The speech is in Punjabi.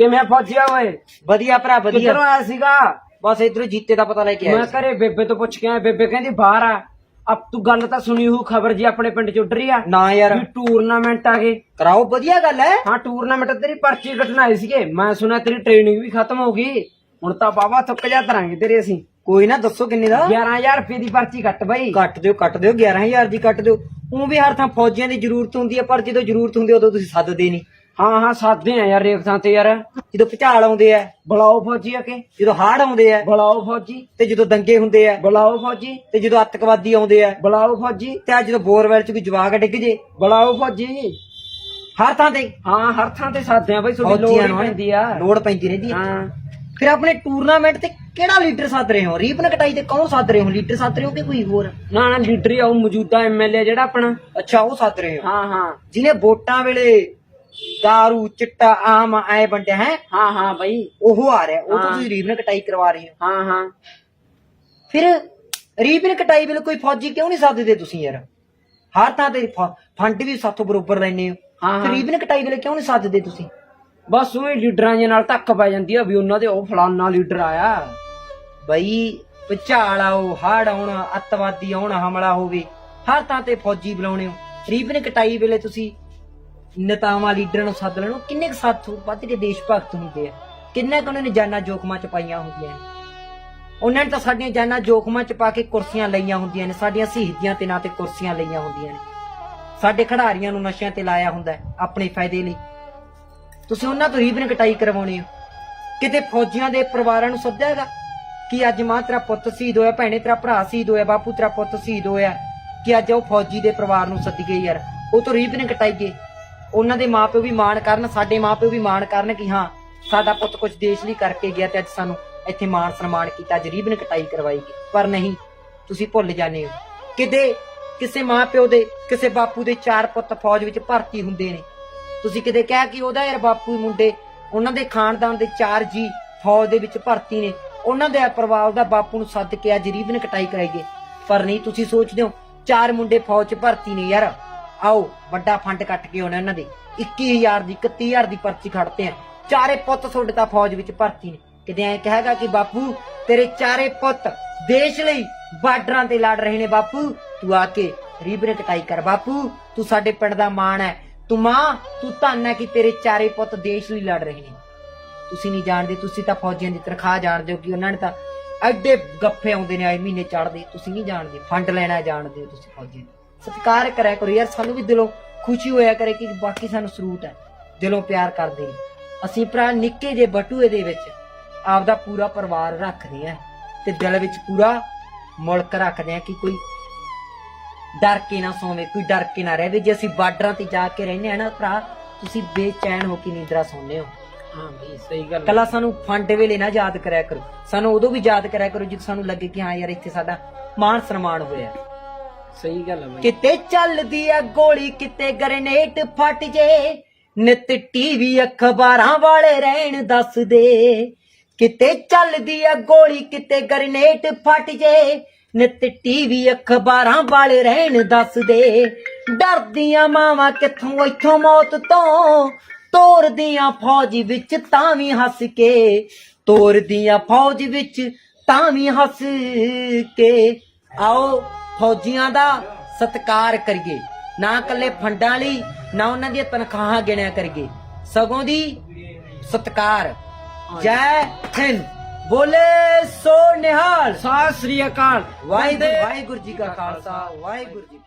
ਕਿਵੇਂ ਫੌਜੀਆ ਓਏ? ਵਧੀਆ ਭਰਾ ਵਧੀਆ। ਕਿੱਧਰੋਂ ਆਇਆ ਸੀਗਾ? ਬਸ ਇਧਰੋਂ ਜੀਤੇ ਦਾ ਪਤਾ ਲੈ ਕੇ ਮੈਂ ਆਇਆ ਘਰੇ ਬੇਬੇ ਤੋਂ ਪੁੱਛ ਕੇ ਆਇਆ ਬੇਬੇ ਕਹਿੰਦੀ ਬਾਹਰ ਆ। ਅਬ ਤੂੰ ਗੱਲ ਤਾਂ ਸੁਣੀ ਹੋਊ ਖਬਰ ਜੀ ਆਪਣੇ ਪਿੰਡ ਚ ਉੱਡ ਰਹੀ ਆ। ਨਾ ਯਾਰ। ਵੀ ਟੂਰਨਾਮੈਂਟ ਆ ਗਏ। ਕਰਾਓ ਵਧੀਆ ਗੱਲ ਹੈ। ਹਾਂ ਟੂਰਨਾਮੈਂਟ ਤੇਰੀ ਪਰਚੀ ਕੱਟਣ ਆਏ ਸੀਗੇ। ਮੈਂ ਸੁਣਿਆ ਤੇਰੀ ਟ੍ਰੇਨਿੰਗ ਵੀ ਖਤਮ ਹੋ ਗਈ। ਹੁਣ ਤਾਂ ਬਾਬਾ ਥੁੱਕ ਜਾ ਤਰਾਂਗੇ ਤੇਰੇ ਅਸੀਂ। ਕੋਈ ਨਾ ਦੱਸੋ ਕਿੰਨੇ ਦਾ? 11000 ਰੁਪਏ ਦੀ ਪਰਚੀ ਕੱਟ ਬਈ। ਕੱਟ ਦਿਓ ਕੱਟ ਦਿਓ 11000 ਦੀ ਕੱਟ ਦਿਓ। ਉਹ ਵੀ ਹਰ ਥਾਂ ਫੌਜੀਆਂ ਦੀ ਜ਼ਰੂਰਤ ਹੁੰਦੀ ਹੈ ਪਰ ਜਦੋਂ ਜ਼ਰੂਰਤ ਹੁੰਦੀ ਉਦੋਂ ਤੁਸੀਂ ਸੱਦਦੇ ਨਹੀਂ। ਹਾਂ ਹਾਂ ਸਾਦੇ ਆ ਯਾਰ ਰੇਖ ਥਾਂ ਤੇ ਯਾਰ। ਜਦੋਂ ਭੁਚਾਲ ਆਉਂਦੇ ਆ ਬੁਲਾਓ ਫੌਜੀ ਆ ਕੇ। ਜਦੋਂ ਹਾੜ ਆਉਂਦੇ ਆ ਬੁਲਾਓ ਫੌਜੀ। ਤੇ ਜਦੋਂ ਦੰਗੇ ਹੁੰਦੇ ਆ ਬੁਲਾਓ ਫੌਜੀ। ਤੇ ਜਦੋਂ ਅੱਤਕਵਾਦੀ ਆਉਂਦੇ ਆ ਬੁਲਾਓ ਫੌਜੀ। ਤੇ ਅੱਜ ਜਦੋਂ ਬੋਰਵੈਲ ਚ ਕੋਈ ਜਵਾਕ ਡਿੱਗ ਜੇ ਬੁਲਾਓ ਫੌਜੀ। ਹਰ ਥਾਂ ਤੇ। ਹਾਂ ਹਰ ਥਾਂ ਤੇ ਸਾਦੇ ਆ ਬਈ ਤੁਹਾਡੀ ਲੋੜ ਹੀ ਪੈਂਦੀ ਆ। ਲੋੜ ਪੈਂਦੀ ਰਹਿੰਦੀ ਹੈ। ਫਿਰ ਆਪਣੇ ਟੂਰਨਾਮੈਂਟ ਤੇ ਕਿਹੜਾ ਲੀਡਰ ਸੱਦ ਰਹੇ ਹੋ? ਰੀਪਨ ਕਟਾਈ ਤੇ ਕੌਣ ਸੱਦ ਰਹੇ ਹੋ? ਲੀਡਰ ਸੱਦ ਰਹੇ ਹੋ ਕਿ ਕੋਈ ਹੋਰ? ਨਾ ਨਾ ਲੀਡਰ ਹੀ ਆ ਉਹ ਮੌਜੂਦਾ ਐਮਐਲਏ ਜਿਹੜਾ ਆਪਣਾ। ਅੱਛਾ ਉਹ ਸੱਦ ਰਹੇ ਹੋ। ਹਾਂ ਹਾਂ। ਜਿਹਨੇ ਵੋਟਾਂ ਵੇਲੇ ਦਾਰੂ ਚਿੱਟਾ ਆਮ ਐ ਵੰਡਿਆ ਹੈ ਹਾਂ ਹਾਂ ਬਈ ਉਹ ਆ ਰਿਹਾ ਉਹ ਤਾਂ। ਤੁਸੀਂ ਰੀਬਨ ਕਟਾਈ ਕਰਵਾ ਰਹੇ ਹੋ ਹਾਂ ਹਾਂ ਫਿਰ ਰੀਬਨ ਕਟਾਈ ਵੇਲੇ ਕੋਈ ਫੌਜੀ ਕਿਉਂ ਨਹੀਂ ਸੱਦਦੇ ਤੁਸੀਂ ਯਾਰ ਹਰ ਥਾਂ ਤੇ ਫ- ਫੰਡ ਵੀ ਸਾਥੋਂ ਬਰੋਬਰ ਲੈਨੇ ਹੋ ਹਾਂ, ਫਿਰ ਹਾਂ। ਰੀਬਨ ਕਟਾਈ ਵੇਲੇ ਕਿਉਂ ਨਹੀਂ ਸੱਦਦੇ ਤੁਸੀਂ ਬਸ ਉਹ ਲੀਡਰਾਂ ਦੇ ਨਾਲ ਧੱਕ ਪੈ ਜਾਂਦੀ ਆ ਵੀ ਉਹਨਾਂ ਦੇ ਉਹ ਫਲਾਨਾ ਲੀਡਰ ਆਇਆ ਬਈ ਭੁਚਾਲ ਆਓ ਹੜ ਆਉਣ ਅੱਤਵਾਦੀ ਆਉਣ ਹਮਲਾ ਹੋਵੇ ਹਰ ਥਾਂ ਤੇ ਫੌਜੀ ਬੁਲਾਉਣੇ ਹੋ ਰੀਬਨ ਕਟਾਈ ਵੇਲੇ ਤੁਸੀਂ ਨੇਤਾਵਾਂ, ਲੀਡਰਾਂ ਨੂੰ ਸੱਦ ਲੈਣੋ। ਕਿੰਨੇ ਕੁ ਸਾਥ ਵੱਧ ਕੇ ਦੇਸ਼ ਭਗਤ ਹੁੰਦੇ ਆ। ਕਿੰਨਾ ਕੁ ਉਹਨਾਂ ਨੇ ਜਾਨਾਂ ਜੋਖਮਾਂ ਚ ਪਾਈਆਂ ਹੁੰਦੀਆਂ ਨੇ। ਉਹਨਾਂ ਨੇ ਤਾਂ ਸਾਡੀਆਂ ਜਾਨਾਂ ਜੋਖਮਾਂ ਚ ਪਾ ਕੇ ਕੁਰਸੀਆਂ ਲਈਆਂ ਹੁੰਦੀਆਂ ਨੇ। ਸਾਡੀਆਂ ਸ਼ਹੀਦੀਆਂ ਤੇ ਨਾਂ ਤੇ ਕੁਰਸੀਆਂ ਲਈਆਂ ਹੁੰਦੀਆਂ ਨੇ। ਸਾਡੇ ਖਿਡਾਰੀਆਂ ਨੂੰ ਨਸ਼ਿਆਂ ਤੇ ਲਾਇਆ ਹੁੰਦਾ ਹੈ ਆਪਣੇ ਫਾਇਦੇ ਲਈ। ਤੁਸੀਂ ਉਹਨਾਂ ਤੋਂ ਰੀਬਨ ਕਟਾਈ ਕਰਵਾਉਣੀ ਹੋ ਕਿਤੇ ਫੌਜੀਆਂ ਦੇ ਪਰਿਵਾਰਾਂ ਨੂੰ ਸੱਦਿਆਗਾ ਕਿ ਅੱਜ ਮਾਂ ਤੇਰਾ ਪੁੱਤ ਸ਼ਹੀਦ ਹੋਇਆ, ਭੈਣੇ ਤੇਰਾ ਭਰਾ ਸ਼ਹੀਦ ਹੋਇਆ, ਬਾਪੂ ਤੇਰਾ ਪੁੱਤ ਸ਼ਹੀਦ ਹੋਇਆ। ਕਿ ਅੱਜ ਉਹ ਫੌਜੀ ਦੇ ਪਰਿਵਾਰ ਨੂੰ ਸੱਦੀਏ ਯਾਰ। ਉਹ ਤੋਂ ਰੀਬਨ ਕਟਾਈਏ ਉਹਨਾਂ ਦੇ ਮਾਪਿਓ ਵੀ ਮਾਣ ਕਰਨ, ਸਾਡੇ ਮਾਪਿਓ ਵੀ ਮਾਣ ਕਰਨ ਕਿ ਹਾਂ, ਸਾਡਾ ਪੁੱਤ ਕੁਝ ਦੇਸ਼ ਲਈ ਕਰਕੇ ਗਿਆ ਤੇ ਅੱਜ ਸਾਨੂੰ ਇੱਥੇ ਮਾਣ ਸਨਮਾਨ ਕੀਤਾ ਅੱਜ ਰੀਬਨ ਕਟਾਈ ਕਰਵਾਈ ਗਈ ਪਰ ਨਹੀਂ, ਤੁਸੀਂ ਭੁੱਲ ਜਾਂਦੇ ਹੋ। ਕਿਤੇ ਕਿਸੇ ਮਾਪਿਓ ਦੇ, ਕਿਸੇ ਬਾਪੂ ਦੇ ਚਾਰ ਪੁੱਤ ਫੌਜ ਵਿੱਚ ਭਰਤੀ ਹੁੰਦੇ ਨੇ। ਤੁਸੀਂ ਕਿਤੇ ਕਹਿ ਕਿ ਉਹਦਾ ਯਾਰ ਬਾਪੂ ਮੁੰਡੇ, ਉਹਨਾਂ ਦੇ ਖਾਨਦਾਨ ਦੇ ਚਾਰ ਜੀ ਫੌਜ ਦੇ ਵਿੱਚ ਭਰਤੀ ਨੇ। ਉਹਨਾਂ ਦੇ ਪਰਿਵਾਰ ਦਾ ਬਾਪੂ ਨੂੰ ਸੱਦ ਕੇ ਅੱਜ ਰੀਬਨ ਕਟਾਈ ਕਰਾਈਏ ਪਰ ਨਹੀਂ, ਤੁਸੀਂ ਸੋਚਦੇ ਹੋ, ਚਾਰ ਮੁੰਡੇ ਫੌਜ 'ਚ ਭਰਤੀ ਨੇ ਯਾਰ। ਆਓ, ਵੱਡਾ ਫੰਡ ਕੱਟ ਕੇ ਆਉਣਾ ਉਹਨਾਂ ਦੇ। 21000 ਦੀ 31000 ਦੀ ਪਰਚੀ ਖੜਤੇ ਆ। ਚਾਰੇ ਪੁੱਤ ਤੁਹਾਡੇ ਤਾਂ ਫੌਜ ਵਿੱਚ ਭਰਤੀ ਨੇ। ਕਿਤੇ ਐ ਕਹੇਗਾ ਕਿ ਬਾਪੂ, ਤੇਰੇ ਚਾਰੇ ਪੁੱਤ ਦੇਸ਼ ਲਈ ਬਾਰਡਰਾਂ ਤੇ ਲੜ ਰਹੇ ਨੇ ਬਾਪੂ। ਤੂੰ ਆ ਕੇ ਰੀਬਨ ਕਟਾਈ ਕਰ ਬਾਪੂ। ਤੂੰ ਸਾਡੇ ਪਿੰਡ ਦਾ ਮਾਣ ਹੈ। ਤੂੰ ਮਾਂ, ਤੂੰ ਧੰਨ ਹੈ ਕਿ ਤੇਰੇ ਚਾਰੇ ਪੁੱਤ ਦੇਸ਼ ਲਈ ਲੜ ਰਹੇ ਨੇ। ਤੁਸੀਂ ਨਹੀਂ ਜਾਣਦੇ, ਤੁਸੀਂ ਤਾਂ ਫੌਜੀਆਂ ਦੀ ਤਨਖਾਹ ਜਾਣਦੇ ਹੋ ਕਿ ਉਹਨਾਂ ਨੇ ਤਾਂ ਐਡੇ ਗੱਫੇ ਆਉਂਦੇ ਨੇ, ਆਏ ਮਹੀਨੇ ਚੜਦੇ ਤੁਸੀਂ ਨਹੀਂ ਜਾਣਦੇ, ਫੰਡ ਲੈਣਾ ਜਾਣਦੇ ਹੋ ਤੁਸੀਂ ਫੌਜੀ ਸਤਿਕਾਰ ਕਰਿਆ ਕਰੋ ਯਾਰ ਸਾਨੂੰ ਵੀ ਦਿਲੋਂ ਖੁਸ਼ੀ ਹੋਇਆ ਕਰੇ ਕਿ ਬਾਕੀ ਸਾਨੂੰ ਸਰੂਟ ਹੈ ਦਿਲੋਂ ਪਿਆਰ ਕਰਦੇ ਨੇ। ਅਸੀਂ ਭਰਾ ਨਿੱਕੇ ਜੇ ਬਟੂਏ ਦੇ ਵਿੱਚ ਆਪਦਾ ਪੂਰਾ ਪਰਿਵਾਰ ਰੱਖਦੇ ਆ ਤੇ ਦਿਲ ਵਿੱਚ ਪੂਰਾ ਮੁਲਕ ਰੱਖਦੇ ਆ ਕਿ ਕੋਈ ਡਰ ਕੇ ਨਾ ਸੋਵੇ ਕੋਈ ਡਰ ਕੇ ਨਾ ਰਹੇ। ਜੇ ਅਸੀਂ ਬਾਰਡਰਾਂ ਤੇ ਜਾ ਕੇ ਰਹਿੰਦੇ ਆ ਨਾ ਭਰਾ ਤੁਸੀਂ ਬੇਚੈਨ ਹੋ ਕੇ ਨੀਂਦਰਾ ਸੌਂਦੇ ਹੋ। ਹਾਂ ਬਈ ਸਹੀ ਗੱਲ ਕੱਲਾ ਸਾਨੂੰ ਫੰਡ ਵੇਲੇ ਨਾ ਯਾਦ ਕਰਿਆ ਕਰੋ। ਸਾਨੂੰ ਉਦੋਂ ਵੀ ਯਾਦ ਕਰਿਆ ਕਰੋ ਜਦੋਂ ਸਾਨੂੰ ਲੱਗੇ ਕਿ ਹਾਂ ਯਾਰ ਇੱਥੇ ਸਾਡਾ ਮਾਣ ਸਨਮਾਨ ਹੋਇਆ। ਸਹੀ ਗੱਲ ਆ ਬਈ। ਕਿਤੇ ਚੱਲਦੀ ਆ ਗੋਲੀ, ਕਿਤੇ ਗ੍ਰੇਨੇਡ ਫਟ ਜੇ। ਨਿਤ ਟੀਵੀ ਅਖਬਾਰਾਂ ਵਾਲੇ ਰਹਿਣ ਦੱਸਦੇ ਕਿਤੇ ਚੱਲਦੀ ਆ ਗੋਲੀ, ਕਿਤੇ ਗ੍ਰੇਨੇਡ ਫਟ ਜੇ। ਨਿਤ ਟੀਵੀ ਅਖਬਾਰਾਂ ਵਾਲੇ ਰਹਿਣ ਦੱਸਦੇ ਡਰਦੀਆਂ ਮਾਵਾਂ ਕਿੱਥੋਂ, ਇੱਥੋਂ ਮੌਤ ਤੋਂ? ਤੋਰਦੀਆਂ ਫੌਜ ਵਿੱਚ ਤਾਂ ਵੀ ਹੱਸ ਕੇ। ਤੋਰਦੀਆਂ ਫੌਜ ਵਿੱਚ ਤਾਂ ਵੀ ਹੱਸ ਕੇ। ਆਓ। ਫੌਜੀਆਂ ਦਾ ਸਤਿਕਾਰ ਕਰੀਏ। ਨਾ ਕੱਲੇ ਫੰਡਾਂ ਲਈ ਨਾ ਉਹਨਾਂ ਦੀਆਂ ਤਨਖਾਹਾਂ ਗਿਣਿਆ ਕਰੀਏ। ਸਗੋਂ ਦੀ ਸਤਿਕਾਰ। ਜੈ ਹਿੰਦ। ਬੋਲੇ ਸੋ ਨਿਹਾਲ। ਸਤਿ ਸ੍ਰੀ ਅਕਾਲ। ਵਾਹਿਗੁਰੂ ਵਾਹਿਗੁਰੂ ਜੀ ਕਾ ਖਾਲਸਾ ਵਾਹਿਗੁਰੂ ਜੀ